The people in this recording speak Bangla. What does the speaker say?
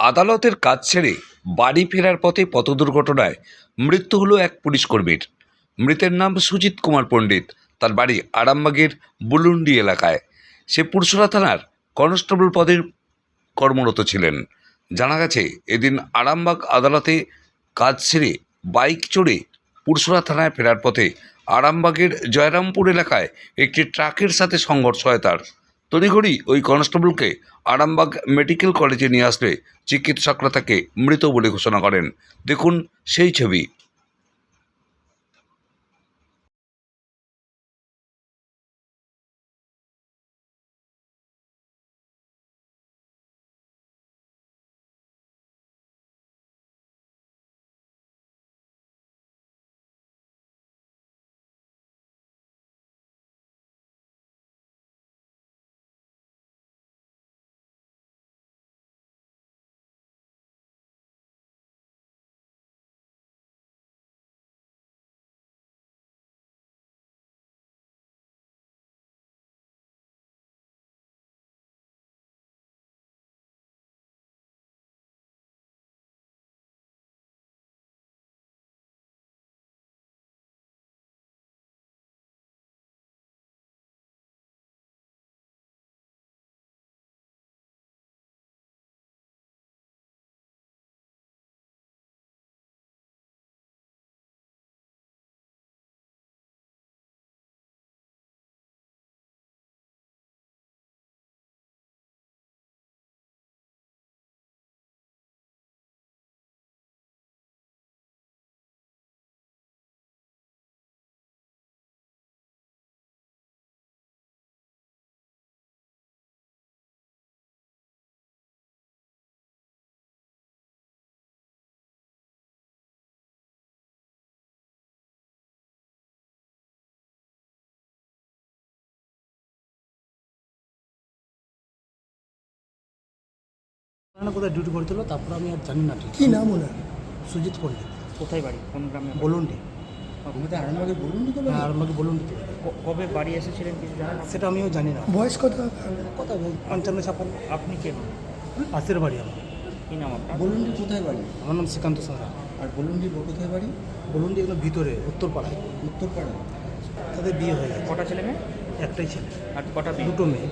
আদালতের কাজ ছেড়ে বাড়ি ফেরার পথে পথ দুর্ঘটনায় মৃত্যু হলো এক পুলিশ কর্মীর মৃতের নাম সুজিত কুমার পণ্ডিত, তার বাড়ি আরামবাগের বুলুন্ডি এলাকায়। সে পুরসুরা থানার কনস্টেবল পদে কর্মরত ছিলেন। জানা গেছে, এদিন আরামবাগ আদালতে কাজ ছেড়ে বাইক চড়ে পুরসুরা থানায় ফেরার পথে আরামবাগের জয়রামপুর এলাকায় একটি ট্রাকের সাথে সংঘর্ষ হয় তার। তড়িঘড়ি ওই কনস্টেবলকে আরামবাগ মেডিকেল কলেজে নিয়ে আসলে চিকিৎসকরা তাকে মৃত বলে ঘোষণা করেন। দেখুন সেই ছবি। না কোথায় ডিউটি করছিল? তারপর আমি আর জানি না ঠিক। কি নাম ওনার? সুজিত পণ্ডিত। কোথায় বাড়ি? কোন গ্রামে বাড়ি? বলুন ডি আমাদের আরামবাগে বলুন নি হ্যাঁ আর আমাকে বলুন ডি ক- কবে বাড়ি এসেছিলেন কিছু জানেন আপনি? সেটা আমিও জানি না। বয়স কত কথা বল পঞ্চান্ন ছাপ্পান্ন। আপনি কে পাশের বাড়ি আমার। কি নাম আপনার? বলুন নি কোথায় বাড়ি? আমার নাম শ্রীকান্ত সাহা। আর বলুন নি কোথায় বাড়ি? বলুন ডি এগুলো ভিতরে উত্তরপাড়ায়। উত্তরপাড়া তাদের বিয়ে হয়ে গেছে। কটা ছেলে মেয়ে? একটাই ছেলে। আর কটা মেয়ে? দুটো মেয়ে।